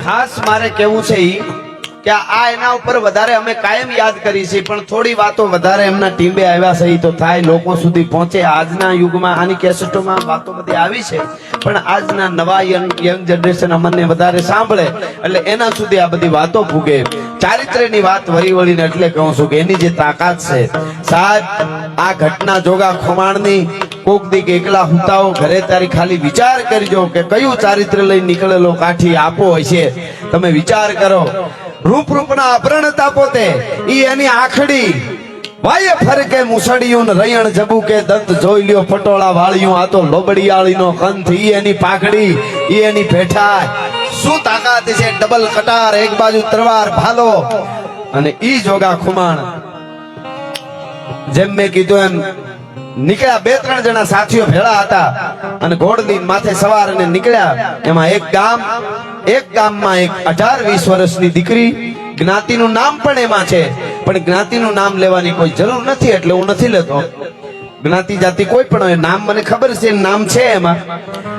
ખાસ મારે કેવું છે ઈ કે આ એના ઉપર વધારે અમે કાયમ યાદ કરી છે પણ થોડી વાતો વધારે એમના ટીમે આવ્યા છે તો થાય લોકો સુધી પહોંચે. આજના યુગમાં આની કેસેટોમાં વાતો બધી આવી છે, પણ આજના નવા યંગ જનરેશન અમને વધારે સાંભળે, એટલે એના સુધી આ બધી વાતો ભૂગે. ચારિત્ર્યની વાત વળી વળીને એટલે કહું છું કે એની જે તાકાત છે, સાહેબ, આ ઘટના જોગા ખોમાણની કોક દીક એકલા હુતાઓ ઘરે તારી ખાલી વિચાર કરજો કે કયું ચારિત્ર લઈ નીકળેલો કાઠી આપો હશે. તમે વિચાર કરો. રૂપ રૂપના અપરણતા પોતે ઈ એની આખડી વાયે ફરકે મુસડિયું ને રયણ જબુ કે દંત જોઈ લ્યો પટોળા વાળિયું, આ તો લોબડિયાળીનો કંથ ઈ એની પાઘડી, ઈ એની ભેઠા શું તાકાત છે? ડબલ કટાર, એક બાજુ તરવાર ભાલો અને ઈ જોગા ખુમાણ. જેમ મેં કીધું એમ નીકળ્યા બે, ત્રણ જણા સાથીઓ ભેળા હતા અને ઘોડની માથે સવાર અને નીકળ્યા. એમાં એક ગામ, એક ગામમાં એક અઢાર, વીસ વર્ષની દીકરી, જ્ઞાતિનું નામ પણ એમાં છે, પણ જ્ઞાતિનું નામ લેવાની કોઈ જરૂર નથી, એટલે હું નથી લેતો. જ્ઞાતિ જાતિ કોઈ પણ હોય, નામ મને ખબર છે નામ છે એમાં.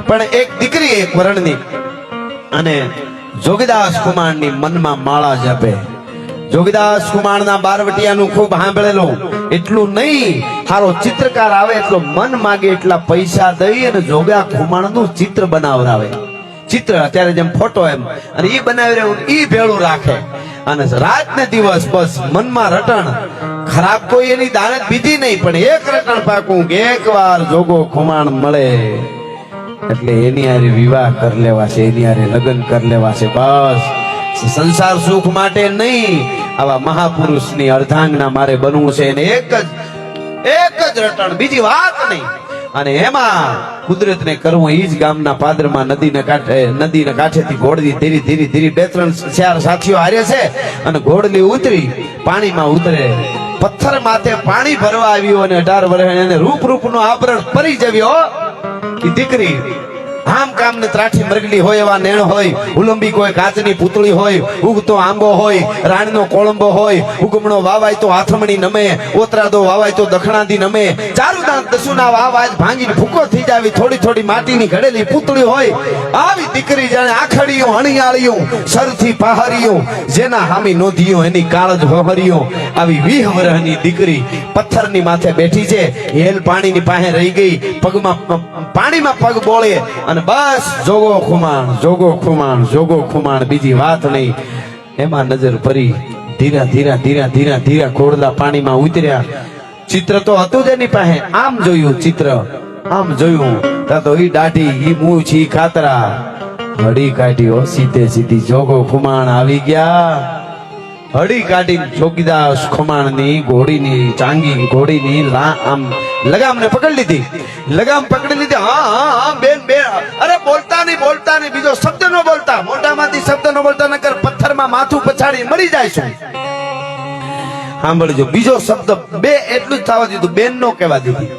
પણ એક દીકરી એક વરણની અને જોગીદાસ કુમારની મનમાં માળા જપે. જોગીદાસ કુમારના બારવટિયાનું ખૂબ સાંભળેલું એટલું નહીં, હારો ચિત્રકાર આવે એટલો મન માગે એટલા પૈસા દઈ અને જોગા ખુમાણનું ચિત્ર બનાવરાવે. ચિત્ર અત્યારે જેમ ફોટો એમ, અને એ બનાવી રહ્યું એ ભેળું રાખે. અને રાત ને દિવસ બસ મનમાં રટણ. ખરાબ કોઈ એની દાનત બીજી નહીં, પણ એક રટણ પાકું કે એક વાર જોગો ખુમાણ મળે. એટલે એની હારે વિવાહ કરી લેવા છે, એની હારે લગ્ન કરી લેવા છે, બસ. સંસાર સુખ માટે નહીં, આવા મહાપુરુષની અર્ધાંગના મારે બનવું છે ને એક જ એક જ રટણ, બીજી વાત નહીં. અને એમાં કુદરતને કરવું ઈ જ ગામના પાદરમાં નદીને કાંઠે, નદીને કાંઠેથી ઘોડલી ધીરે ધીરે ધીરે બે ત્રણ ચાર સાથીઓ હારે છે અને ઘોડલી ઉતરી, પાણીમાં ઉતરે. પથ્થર માથે પાણી ભરવા આવ્યું અને અઢાર વર્ષ એને રૂપ રૂપનો આભરણ પરી જવ્યો કે દીકરી આમ કામ ને ત્રાઠી મરગડી હોય એવા નેણ હોય, ઉલંબી કોઈ કાચની પૂતળી હોય, ઉગતો આંબો હોય, રાણીનો કોળંબો હોય, ઉગમણો વાવાય તો હાથમણી નમે, ઓતરાદો વાવાય તો દખણાદી નમે ચારુદાન દસુના વાવાય ભાંગીને ભૂકો થઈ જાવી, થોડી થોડી માટીની ઘડેલી પૂતળી હોય. આવી દીકરી જાણે આખડીયું, હણિયાળીયું, સરથી પહારીયું, જેના હામી નોંધીયું, એની કાળજ હોહરીયું આવી વીહ વરહની દીકરી પથ્થરની માથે બેઠી છે, હેલ પાણીની પાસે રહી ગઈ, પગમાં પાણીમાં પગ બોળે અને બસ જોગો ખુમાણ જોગો ખુમાણ જોગો ખુમાણ, બીજી વાત નહીં. એમાં નજર પડી. ધીરા ધીરા ધીરા ધીરા ધીરા ખોડલા પાણીમાં ઉતર્યા. ચિત્ર તો હતું જ એની પાસે. આમ જોયું ચિત્ર. આમ જોયું. તા તો ઈ દાઢી, ઈ મૂછ ખાતરા. હડી કાઢી ઓ સીધે સીધી જોગો ખુમાણ આવી ગયા. હડી કાઢી જોગીદાસ ખુમાણની ઘોડીની, ચાંગી ઘોડીની લા આમ લગામને પકડી લીધી. લગામ પકડી લીધી. હા હા બેન બેન. અરે બોલતા નહીં બોલતા નહીં. બીજો શબ્દ ન બોલતા. મોઢામાંથી શબ્દ ન બોલતા, નકર પથ્થરમાં માથું પછાડી મરી જાય છે. સાંભળજો, બીજો શબ્દ બે એટલું જ થવા દીધું. બેન નો કહેવા દીધી.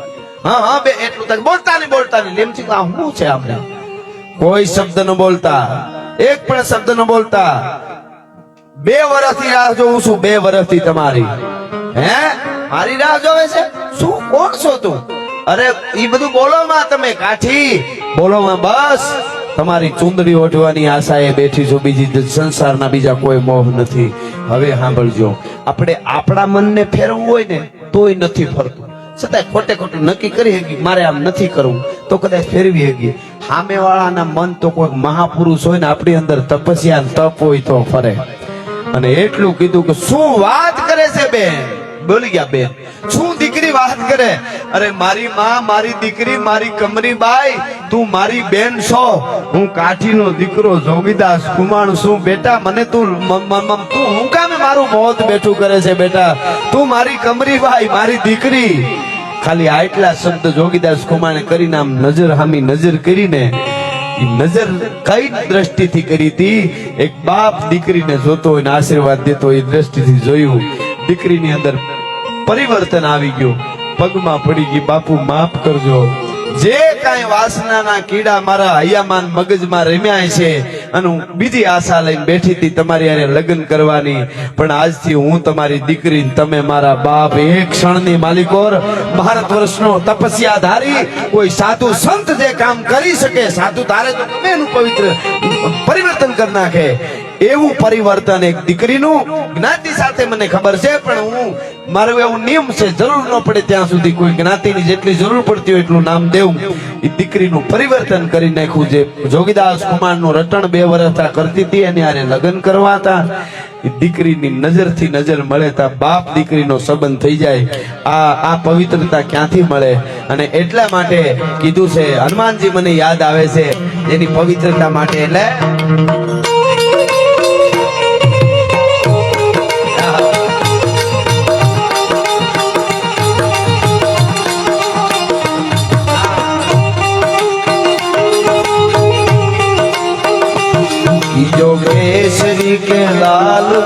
હા હા, બે એટલું બોલતા નહીં બોલતા નહીં. એમ થયું આ શું છે આપણે કોઈ શબ્દ ન બોલતા. એક પણ શબ્દ ન બોલતા. બે વર્ષથી રાહ જોઉં છું, બે વર્ષથી તમારી. હે? મારી રાહ જોવે છે? શું, કોણ છો તું? અરે એ બધું બોલો તમે, કાઠી. બોલો બસ. તમારી ચુંદડી ઓઢવાની આશાએ બેઠી છું, બીજી સંસારના બીજા કોઈ મોહ નથી. હવે સાંભળજો. આપણે આપણા મનને ફેરવવું હોય ને, તોય નથી ફરતું. છતાંય ખોટે ખોટું નક્કી કરી શકી મારે આમ નથી કરવું. તો કદાચ ફેરવી શકીએ. સામેવાળાના મન તો કોઈ મહાપુરુષ હોય ને, આપણી અંદર તપસ્યા તપ હોય તો ફરે. અને એટલું કીધું કે શું વાત કરે છે બેન? બોલી ગયા બેન. શું દીકરી વાત કરે? અરે મારી માં, મારી દીકરી, મારી કમરી બાઈ, તું મારી બેન છો. હું કાઠીનો દીકરો, જોગીદાસ કુમાર છું બેટા, મને તું તું હું કામે મારું મોત બેઠું કરે છે બેટા? તું મારી કમરી બાઈ, મારી દીકરી. ખાલી આટલા શબ્દ જોગીદાસ, કુમાણે કરીને આમ નજર હામી નજર કરીને નજર કઈ દ્રષ્ટિથી કરી હતી? એક બાપ દીકરીને જોતો હોય આશીર્વાદ દેતો એ દ્રષ્ટિથી જોયું. દીકરીની અંદર પરિવર્તન આવી ગયું. પગમાં પડી ગઈ, બાપુ, માફ કરજો. જે કાંઈ વાસનાના કીડા મારા હૈયામાન મગજમાં રમ્યા છે અને, બીજી આશા લઈને બેઠી હતી તમારી હારે લગ્ન કરવાની. પણ આજથી હું તમારી દીકરી તમે મારા બાપ એક ક્ષણની માલિકોર, ભારત વર્ષનો તપસ્યા ધારી કોઈ સાધુ સંત જે કામ કરી શકે, સાધુ તારે તો પવિત્ર પરિવર્તન કરી નાખે. એવું પરિવર્તન એક દીકરીનું જ્ઞાતિ સાથે મને ખબર છે, પણ હું મારો એવું નિયમ છે, જરૂર ન પડે ત્યાં સુધી કોઈ જ્ઞાતિની જેટલી જરૂર પડતી હોય એટલું નામ દેવું. એ દીકરીનું પરિવર્તન કરી નાખ્યું જે જોગીદાસ કુમારનું રટણ બે વર્ષ કરતી હતી અને આને લગ્ન કરવા હતા. દીકરીની નજરથી નજર મળે તા બાપ દીકરીનો સંબંધ થઈ જાય. આ આ પવિત્રતા ક્યાંથી મળે? અને એટલા માટે કીધું છે, હનુમાનજી મને યાદ આવે છે, એની પવિત્રતા માટે એટલે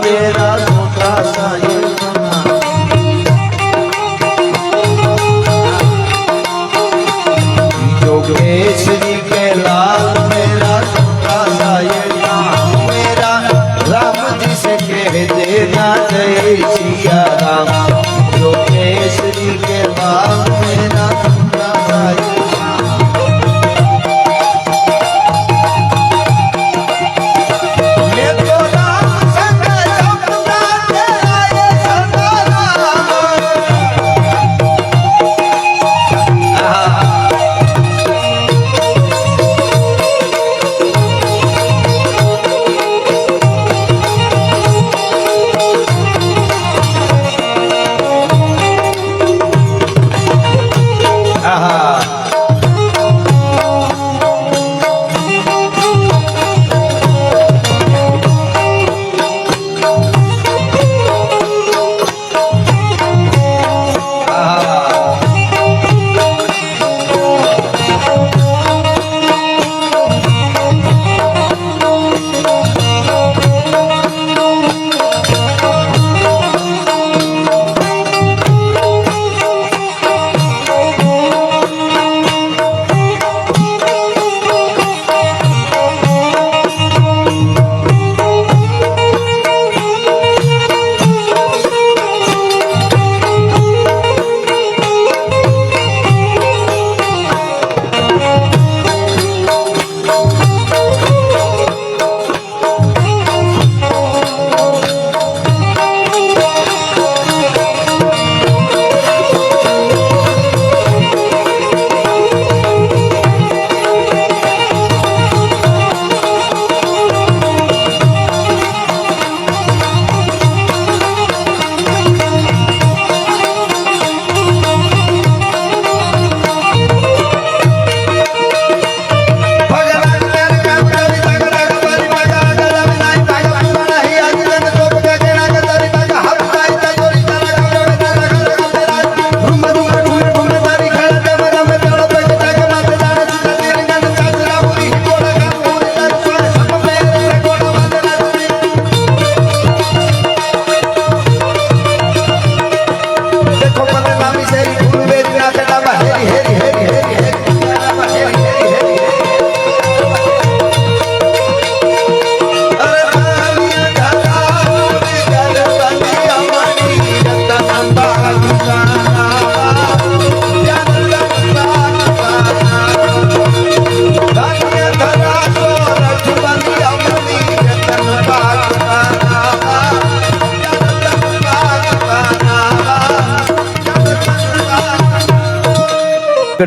मेरा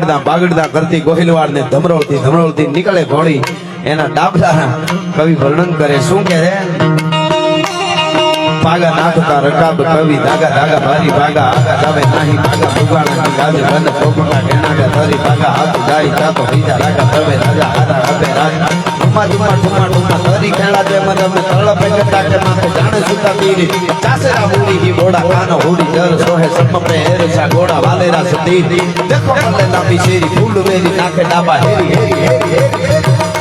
બાગડતા બાગડતા કરતી ગોહિલવાડ ને ધમરોળતી ધમરોળતી નીકળે ઘોડી. એના ડાબલા કવિ વર્ણન કરે. શું કે ભાગા નાખતા રકાબ કવિ દાગા દાગા ભારી ભાગા આગા ધાવે નાહી ભાગા ભગવાન ગાજે બંધ પોપકા કેનાગા ધરી ભાગા, હાથ ગાઈ ચાતો બીજા રાગા તવે ટુમા ટુમા ટુમા ટુમા ધરી ખેડા તે મત અમે તળ પે કે માથે જાણે સુતા પીરી ચાસેરા હુડી હી ઘોડા કાનો હુડી જર સોહે સમ પે હેરસા ઘોડા વાલેરા સતી દેખો પલ્લે ના શેરી ફૂલ વેરી નાખે ડાબા હેરી હેરી હેરી હેરી.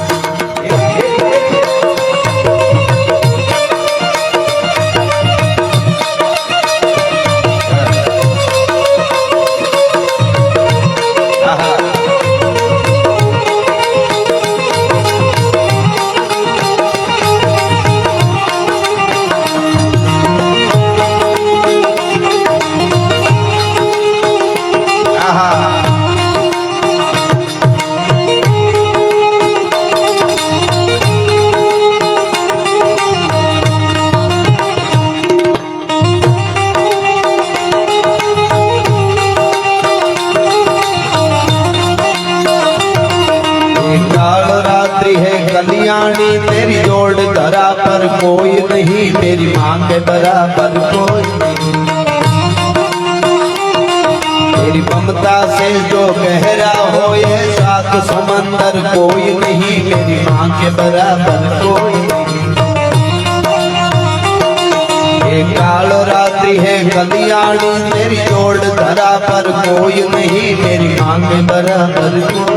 के बराबर कोई तेरी ममता से जो गहरा हो ये सात समंदर कोई नहीं, मेरी माँ के बराबर कोई काल रात्रि है कल्याणी, तेरी जोड़ धरा पर कोई नहीं, मेरी माँ के बराबर कोई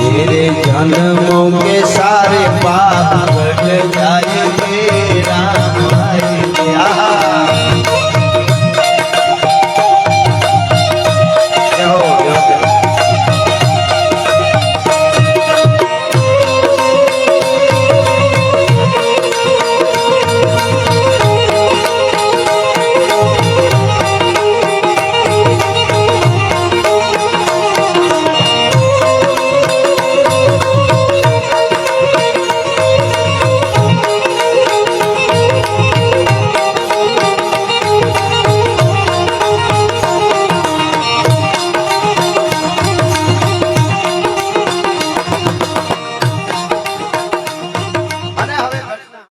मेरे जन्मों के सारे पाप कट जाएंगे राम